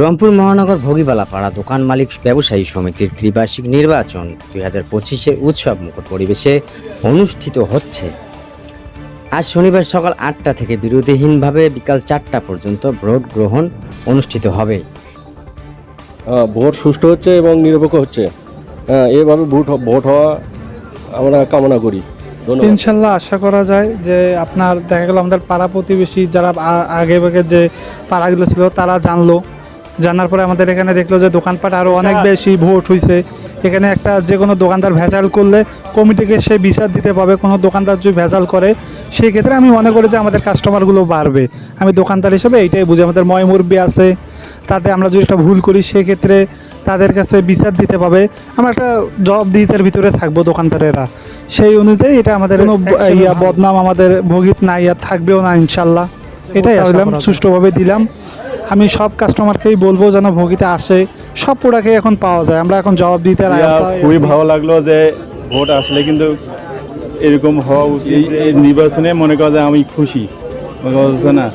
রংপুর মহানগর ভোগীবালাপাড়া দোকান মালিক ব্যবসায়ী সমিতির ত্রিবার্ষিক নির্বাচন দুই হাজার পঁচিশের উৎসব মুখর পরিবেশে অনুষ্ঠিত হচ্ছে। আজ শনিবার সকাল আটটা থেকে বিরোধীহীনভাবে বিকাল চারটা পর্যন্ত ভোট গ্রহণ অনুষ্ঠিত হবে। ভোট সুষ্ঠু হচ্ছে এবং নিরপেক্ষ হচ্ছে। হ্যাঁ এভাবে ভোট হ- ভোট হওয়া আমরা কামনা করি। ইনশাল্লাহ আশা করা যায় যে আপনার দেখা গেল আমাদের পাড়া প্রতিবেশী যারা আগে ভাগে যে পাড়াগুলো ছিল তারা জানলো। জানার পরে আমাদের এখানে দেখল যে দোকানপাট আরও অনেক বেশি ভোট হয়েছে এখানে একটা যে কোনো দোকানদার ভেজাল করলে কমিটিকে সে বিচার দিতে পাবে কোনো দোকানদার যদি ভেজাল করে সেই ক্ষেত্রে আমি মনে করি যে আমাদের কাস্টমারগুলো বাড়বে। আমি দোকানদার হিসেবে এইটাই বুঝি আমাদের ময় মুরব্বী আছে তাতে আমরা যদি একটা ভুল করি সেক্ষেত্রে তাদের কাছে বিচার দিতে পাবে। আমরা একটা জবাবদিহিতার ভিতরে থাকব দোকানদারেরা। সেই অনুযায়ী এটা আমাদের কোনো ইয়া বদনাম আমাদের ভোগিত নাই আর থাকবেও না ইনশাল্লাহ। এটাই আসলাম সুষ্ঠুভাবে দিলাম। আমি সব কাস্টমারকেই বলব যেন ভোগিতে আসে। সব প্রোডাক্টই এখন পাওয়া যায়। আমরা এখন জবাব দিতে খুবই ভালো লাগল যে ভোট আসলে কিন্তু এরকম হওয়া উচিত। এই নির্বাচনে মনে করা যায় আমি খুশি। মনে করা যাচ্ছে না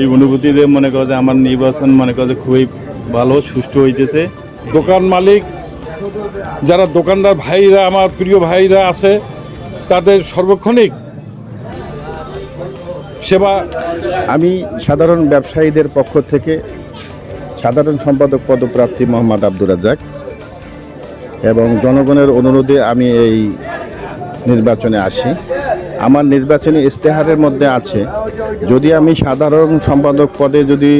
এই অনুভূতিতে মনে করা যায় আমার নির্বাচন মনে করা যায় খুবই ভালো সুষ্ঠু হইতেছে। দোকান মালিক যারা দোকানদার ভাইরা আমার প্রিয় ভাইরা আছে তাদের সর্বক্ষণিক সেবা, আমি সাধারণ ব্যবসায়ীদের পক্ষ থেকে সাধারণ সম্পাদক পদপ্রার্থী মোহাম্মদ আব্দুর রাজ্জাক এবং জনগণের অনুরোধে আমি এই নির্বাচনে আসি। আমার নির্বাচনী ইস্তেহারের মধ্যে আছে, যদি আমি সাধারণ সম্পাদক পদে যদি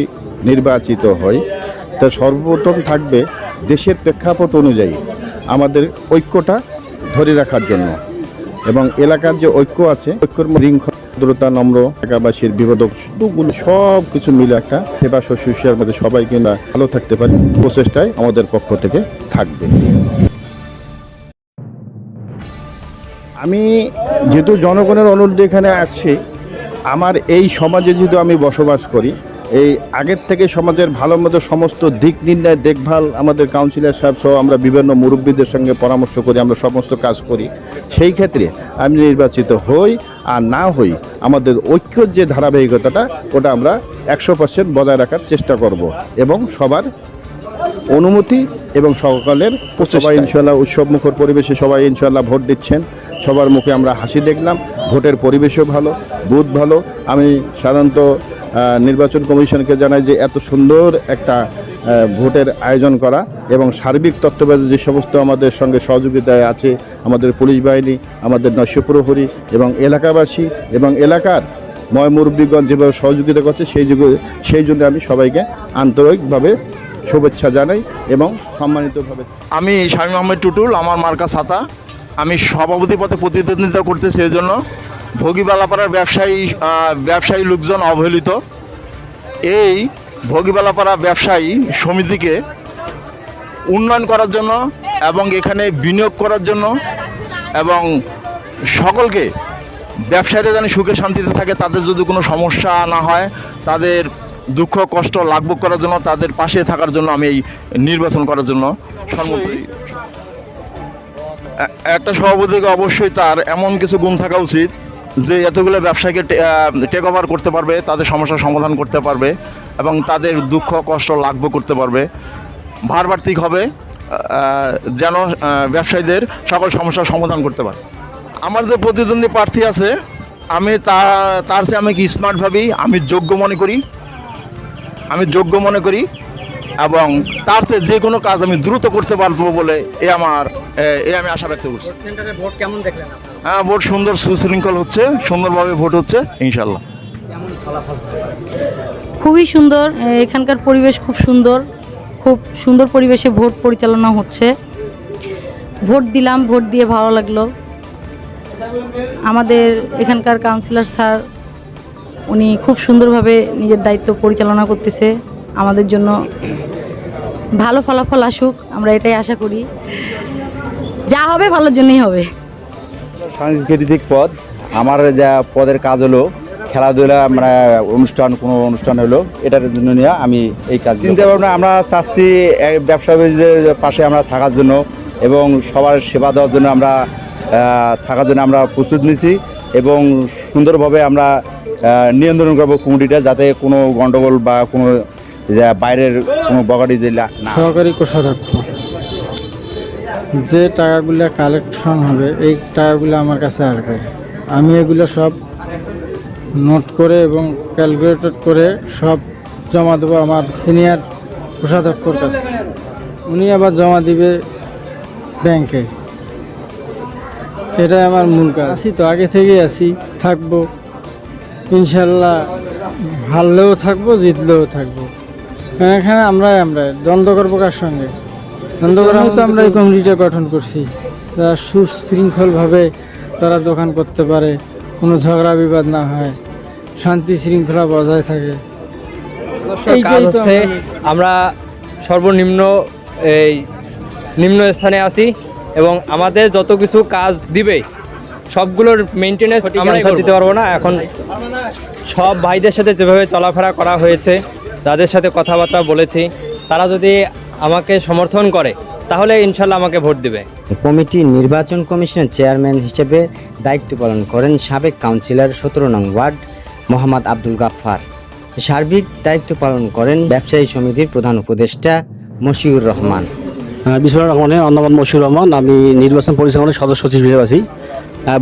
নির্বাচিত হই, তা সর্বপ্রথম থাকবে দেশের প্রেক্ষাপট অনুযায়ী আমাদের ঐক্যটা ধরে রাখার জন্য এবং এলাকার যে ঐক্য আছে, ঐক্যর মধ্যে ঋণদ্রতা নম্র এলাকাবাসীর বিপদক সুখগুলো সব কিছু মিলে একটা সেবা শুশ্রূষার মধ্যে সবাই কিনা ভালো থাকতে পারি, প্রচেষ্টায় আমাদের পক্ষ থেকে থাকবে। আমি যেহেতু জনগণের অনুরোধে এখানে আসছি, আমার এই সমাজে যেহেতু আমি বসবাস করি এই আগের থেকে সমাজের ভালো মতো সমস্ত দিক নির্ণয়, দেখভাল আমাদের কাউন্সিলর সাহেব সহ আমরা বিভিন্ন মুরব্বীদের সঙ্গে পরামর্শ করি, আমরা সমস্ত কাজ করি। সেই ক্ষেত্রে আমি নির্বাচিত হই আর না হই আমাদের ঐক্যর যে ধারাবাহিকতাটা, ওটা আমরা একশো পার্সেন্ট বজায় রাখার চেষ্টা করব এবং সবার অনুমতি এবং সকলের সবাই ইনশাল্লাহ উৎসব মুখর পরিবেশে সবাই ইনশাল্লাহ ভোট দিচ্ছেন। সবার মুখে আমরা হাসি দেখলাম, ভোটের পরিবেশও ভালো, বুথ ভালো। আমি সাধারণত নির্বাচন কমিশনকে জানাই যে এত সুন্দর একটা ভোটের আয়োজন করা এবং সার্বিক তত্ত্বাবধানে যে সমস্ত আমাদের সঙ্গে সহযোগিতায় আছে, আমাদের পুলিশ বাহিনী, আমাদের নৈশ প্রহরী এবং এলাকাবাসী এবং এলাকার ময় মুরব্বীগঞ্জ যেভাবে সহযোগিতা করছে, সেই যুগে, সেই জন্য আমি সবাইকে আন্তরিকভাবে শুভেচ্ছা জানাই এবং সম্মানিতভাবে আমি স্বামী আহমেদ টুটুল, আমার মার্কা ছাতা আমি সভাপতি পদে প্রতিদ্বন্দ্বিতা করতেছি এই জন্য ভোগীবালাপাড়ার ব্যবসায়ী ব্যবসায়ী লোকজন অবহেলিত। এই ভোগীবালাপাড়া ব্যবসায়ী সমিতিকে উন্নয়ন করার জন্য এবং এখানে বিনিয়োগ করার জন্য এবং সকলকে ব্যবসায়ীরা যেন সুখে শান্তিতে থাকে, তাদের যদি কোনো সমস্যা না হয়, তাদের দুঃখ, কষ্ট লাঘব করার জন্য, তাদের পাশে থাকার জন্য আমি এই নির্বাচন করার জন্য এ- একটা সভাপতিকে অবশ্যই তার এমন কিছু গুণ থাকা উচিত যে এতগুলো ব্যবসাকে টেক ওভার করতে পারবে, তাদের সমস্যার সমাধান করতে পারবে এবং তাদের দুঃখ, কষ্ট, লাঘব করতে পারবে। ভারবার্তিক হবে যেন ব্যবসায়ীদের সকল সমস্যার সমাধান করতে পারে। আমার যে প্রতিদ্বন্দ্বী প্রার্থী আছে, আমি তা, তার চেয়ে আমি কি স্মার্ট ভাবি? আমি যোগ্য মনে করি। আমি যোগ্য মনে করি। এবং তার চেয়ে যে কোনো কাজ আমি দ্রুত করতে পারব বলে এ আমার এ- আমি আশা ব্যক্ত করছি। ভোট কেমন দেখলেন হ্যাঁ ভোট সুন্দর সুশৃঙ্খল হচ্ছে সুন্দরভাবে ভোট হচ্ছে ইনশাল্লাহ। খুবই সুন্দর এখানকার পরিবেশ খুব সুন্দর খুব সুন্দর পরিবেশে ভোট পরিচালনা হচ্ছে। ভোট দিলাম ভোট দিয়ে ভালো লাগল। আমাদের এখানকার কাউন্সিলর স্যার উনি খুব সুন্দরভাবে নিজের দায়িত্ব পরিচালনা করতেছে। আমাদের জন্য ভালো ফলাফল আসুক আমরা এটাই আশা করি। যা হবে ভালোর জন্যই হবে। সাংস্কৃতিক পদ আমার যা পদের কাজ হলো খেলাধুলা আমরা অনুষ্ঠান কোনো অনুষ্ঠান হলো এটার জন্য নিয়ে আমি এই কাজ চিন্তা ভাবনা আমরা চাচ্ছি ব্যবসায়ীদের পাশে আমরা থাকার জন্য এবং সবার সেবা দেওয়ার জন্য আমরা থাকার জন্য আমরা প্রস্তুত নিছি এবং সুন্দরভাবে আমরা নিয়ন্ত্রণ করব কমিটিটা যাতে কোনো গণ্ডগোল বা কোনো বাইরের কোনো বগাড়ি দিলে সহকারী কোষাধ্যক্ষ। যে টাকাগুলো কালেকশন হবে, এই টাকাগুলো আমার কাছে আসবে আমি এগুলো সব নোট করে এবং ক্যালকুলেটর করে সব জমা দেবো আমার সিনিয়র কোষাধ্যক্ষর কাছে। উনি আবার জমা দিবে ব্যাংকে। এটাই আমার মূল কাজ। আছি তো, আগে থেকেই আছি, থাকব। ইনশাল্লাহ, হারলেও থাকব, জিতলেও থাকব। এখানে আমরাই আমরা দ্বন্দ্ব করব কার সঙ্গে? দ্বন্দ্ব করার তো আমরা এই কমিটিটা গঠন করছি। যারা সুশৃঙ্খলভাবে তারা দোকান করতে পারে কোনো ঝগড়া বিবাদ না হয় শান্তি শৃঙ্খলা বজায় থাকে। কাজ হচ্ছে আমরা সর্বনিম্ন এই নিম্ন স্থানে আছি এবং আমাদের যত কিছু কাজ দিবে সবগুলোর মেনটেনেন্স আমরা দিতে পারব না এখন সব ভাইদের সাথে যেভাবে চলাফেরা করা হয়েছে যাদের সাথে কথাবার্তা বলেছি। তারা যদি আমাকে সমর্থন করে তাহলে ইনশাল্লাহ আমাকে ভোট দেবে। কমিটি নির্বাচন কমিশনের চেয়ারম্যান হিসেবে দায়িত্ব পালন করেন সাবেক কাউন্সিলর সতেরো নং ওয়ার্ড মোহাম্মদ আব্দুল গাফফার। সার্বিক দায়িত্ব পালন করেন ব্যবসায়ী সমিতির প্রধান উপদেষ্টা মশিউর রহমান। বিসমুল্লাহ রহমানের অন্নবাদ মশিউর রহমান। আমি নির্বাচন পরিচালনার সদস্য সচিব হিসেবে আছি।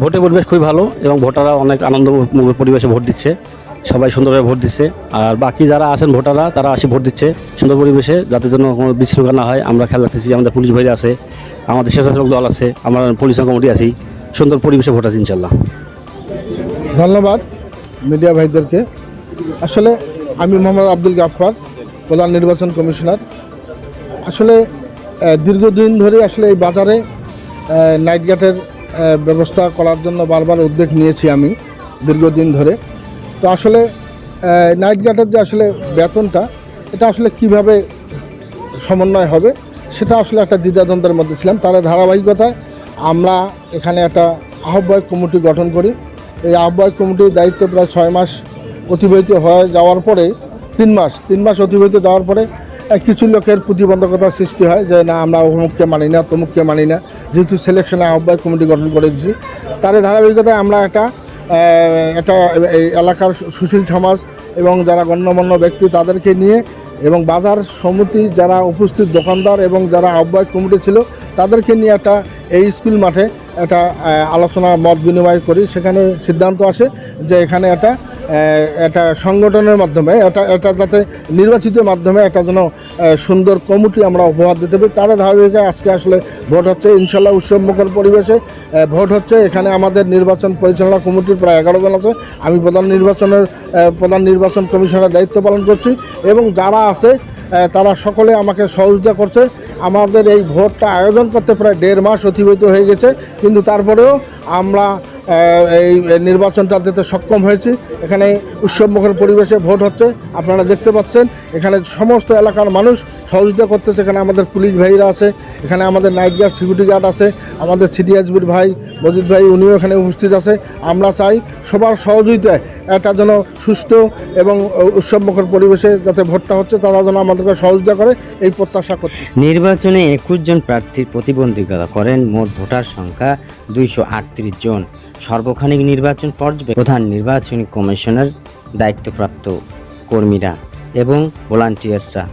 ভোটের পরিবেশ খুবই ভালো এবং ভোটাররা অনেক আনন্দ পরিবেশে ভোট দিচ্ছে। সবাই সুন্দরভাবে ভোট দিচ্ছে। আর বাকি যারা আছেন ভোটাররা তারা আসি ভোট দিচ্ছে সুন্দর পরিবেশে যাতে জন্য কোনো বিশৃঙ্খলা না হয়। আমরা খেয়াল রাখতেছি আমাদের পুলিশ ভাইরা আছে আমাদের স্বেচ্ছাসেবক দল আছে আমরা পুলিশ কমিটি আছি। সুন্দর পরিবেশে ভোট আছে ইনশাল্লাহ। ধন্যবাদ মিডিয়া ভাইদেরকে। আসলে আমি মোহাম্মদ আব্দুল গাফফার প্রধান নির্বাচন কমিশনার। আসলে দীর্ঘদিন ধরে আসলে এই বাজারে আহ, নাইট গার্ডের ব্যবস্থা করার জন্য বারবার উদ্যোগ নিয়েছি আমি দীর্ঘদিন ধরে। তো আসলে নাইট গার্ডের যে আসলে বেতনটা, এটা আসলে কীভাবে সমন্বয় হবে, সেটা আসলে একটা দ্বিধাদ্বন্দ্বের মধ্যে ছিলাম। তার ধারাবাহিকতায় আমরা এখানে একটা আহ্বায়ক কমিটি গঠন করি। এই আহ্বায়ক কমিটির দায়িত্ব প্রায় ছয় মাস অতিবাহিত হয়ে যাওয়ার পরে, তিন মাস তিন মাস অতিবাহিত যাওয়ার পরে কিছু লোকের প্রতিবন্ধকতার সৃষ্টি হয় যে, না, আমরা অমুককে মানি না, তমুককে মানি না। যেহেতু সিলেকশনে আহ্বায়ক কমিটি গঠন করে দিয়েছি তার ধারাবাহিকতায় আমরা একটা একটা এই এলাকার সুশীল সমাজ এবং যারা গণ্যমান্য ব্যক্তি তাদেরকে নিয়ে এবং বাজার সমিতি যারা উপস্থিত দোকানদার এবং যারা আহ্বায়ক কমিটি ছিল তাদেরকে নিয়ে একটা এই স্কুল মাঠে একটা আলোচনা, মত বিনিময় করি। সেখানে সিদ্ধান্ত আসে যে এখানে একটা একটা সংগঠনের মাধ্যমে এটা এটা যাতে নির্বাচিত মাধ্যমে একটা যেন সুন্দর কমিটি আমরা উপহার দিতে পারি। তার ধারাবাহিকে আজকে আসলে ভোট হচ্ছে। ইনশাল্লাহ উৎসবমুখর পরিবেশে ভোট হচ্ছে। এখানে আমাদের নির্বাচন পরিচালনা কমিটির প্রায় এগারো জন আছে। আমি প্রধান নির্বাচনের প্রধান নির্বাচন কমিশনের দায়িত্ব পালন করছি। এবং যারা আছে তারা সকলে আমাকে সহযোগিতা করছে। আমাদের এই ভোটটা আয়োজন করতে প্রায় দেড় মাস অতিবাহিত হয়ে গেছে। কিন্তু তারপরেও আমরা এই নির্বাচনটা দিতে সক্ষম হয়েছি। এখানে উৎসবমুখর পরিবেশে ভোট হচ্ছে। আপনারা দেখতে পাচ্ছেন, এখানে সমস্ত এলাকার মানুষ সহযোগিতা করতেছে। এখানে আমাদের পুলিশ ভাইরা আছে, এখানে আমাদের নাইট গার্ড, সিকিউরিটি গার্ড আছে, আমাদের সিটি এসবির ভাই মজিদ ভাই, উনিও এখানে উপস্থিত আছে। আমরা চাই সবার সহযোগিতায় একটা যেন সুস্থ এবং উৎসবমুখর পরিবেশে যাতে ভোটটা হচ্ছে, তারা যেন আমাদেরকে সহযোগিতা করে, এই প্রত্যাশা করছি নির্বাচনে একুশ জন প্রার্থীর প্রতিবন্ধকতা করেন। মোট ভোটার সংখ্যা দুইশো আটত্রিশ জন। সর্বক্ষণিক নির্বাচন পর্যবেক্ষণ প্রধান নির্বাচনী কমিশনের, দায়িত্বপ্রাপ্ত কর্মীরা এবং ভলান্টিয়াররা।